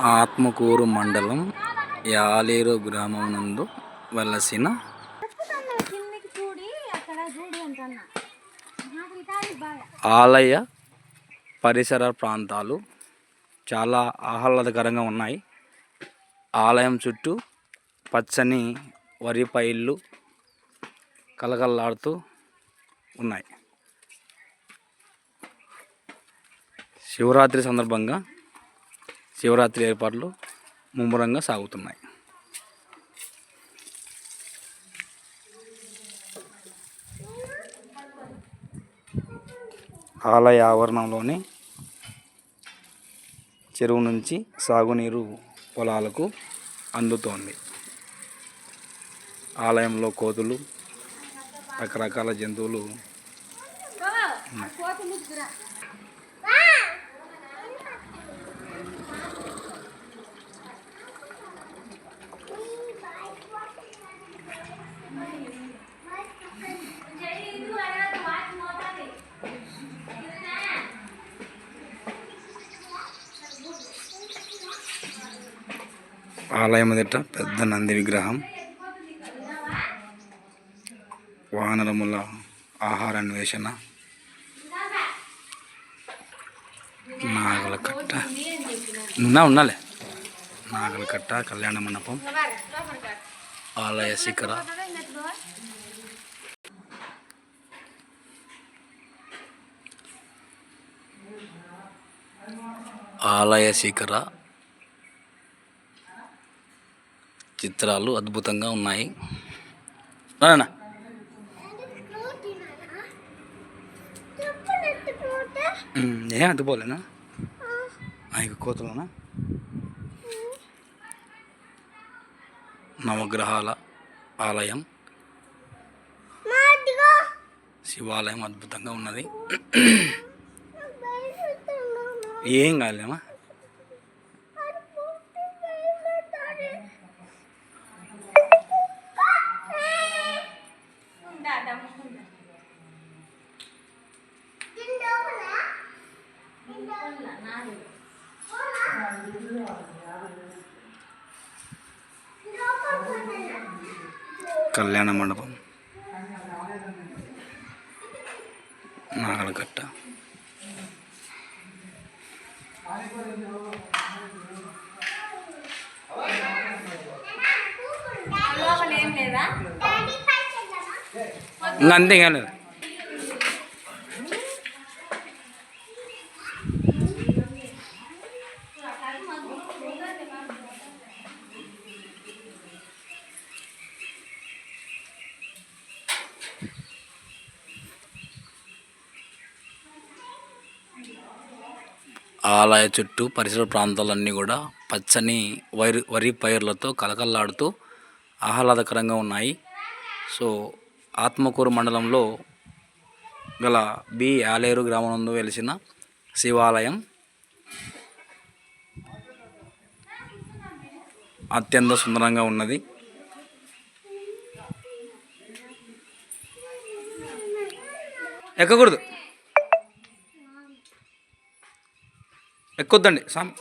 ఆత్మకూరు మండలం యాలేరు గ్రామం నందు వెలసిన ఆలయ పరిసర ప్రాంతాలు చాలా ఆహ్లాదకరంగా ఉన్నాయి. ఆలయం చుట్టూ పచ్చని వరి పైర్లు కలకల్లాడుతూ ఉన్నాయి. శివరాత్రి సందర్భంగా శివరాత్రి ఏర్పాట్లు ముమ్మరంగా సాగుతున్నాయి. ఆలయ ఆవరణంలోని చెరువు నుంచి సాగునీరు పొలాలకు అందుతోంది. ఆలయంలో కోతులు రకరకాల జంతువులు ఉన్నాయి ఆలయం ఎదుట పెద్ద నంది విగ్రహం. వానరముల ఆహార అన్వేషణ నాగల కట్ట ఉన్నా ఉన్నాలే. నాగల కట్ట కళ్యాణ మండపం. ఆలయ శిఖర. ఆలయ శిఖర. చిత్రాలు అద్భుతంగా ఉన్నాయి. రానా ఏం అద్దుపోలేనా ఇక కోతలోనా? నవగ్రహాల ఆలయం. శివాలయం అద్భుతంగా ఉన్నది. ఏం కాలేమా కళ్యాణ మండపం. నాగలగట్ట లోపల ఏం లేదా? ఇంకా అంతే లేదు ఆలయ చుట్టూ పరిసర ప్రాంతాలన్నీ కూడా పచ్చని వరి వరి పైర్లతో కలకల్లాడుతూ ఆహ్లాదకరంగా ఉన్నాయి. సో ఆత్మకూరు మండలంలో గల బి ఆలేరు గ్రామం వెలిసిన శివాలయం అత్యంత సుందరంగా ఉన్నది. ఎక్కకూడదు. ఎక్కొద్దండి స్వామి